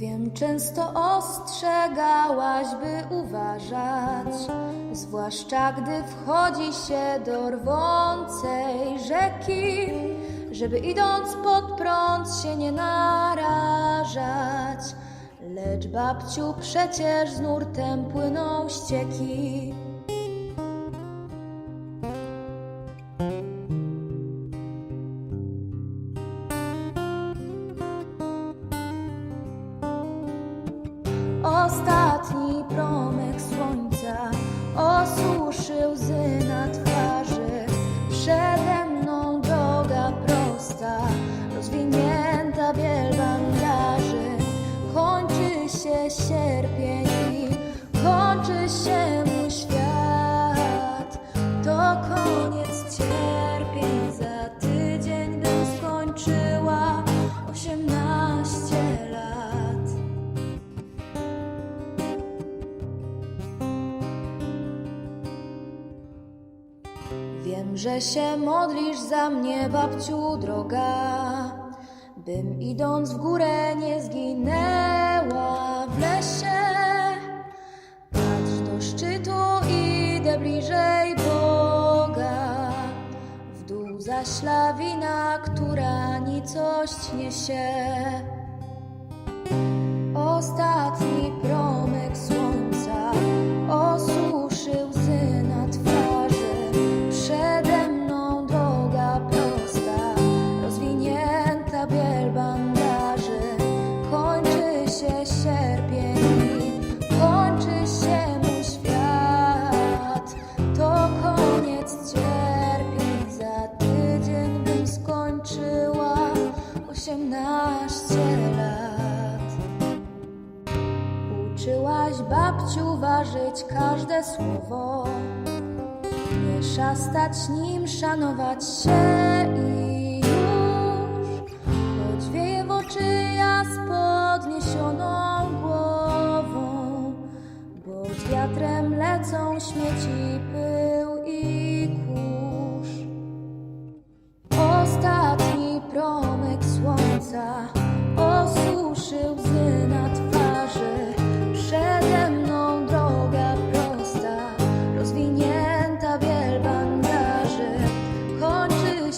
Wiem, często ostrzegałaś, by uważać, zwłaszcza gdy wchodzi się do rwącej rzeki, żeby idąc pod prąd się nie narażać. Babciu, przecież z nurtem płyną ścieki. Ostatni Wiem, że się modlisz za mnie, babciu droga, bym idąc w górę nie zginęła w lesie. Patrz do szczytu, idę bliżej Boga. W dół zaś lawina, która nicość niesie. Ostatni promyk babciu ważyć każde słowo, nie szastać nim, szanować się i już. Choć wieje w oczy ja z podniesioną głową, bo wiatrem lecą śmieci pył.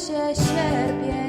się sierpie.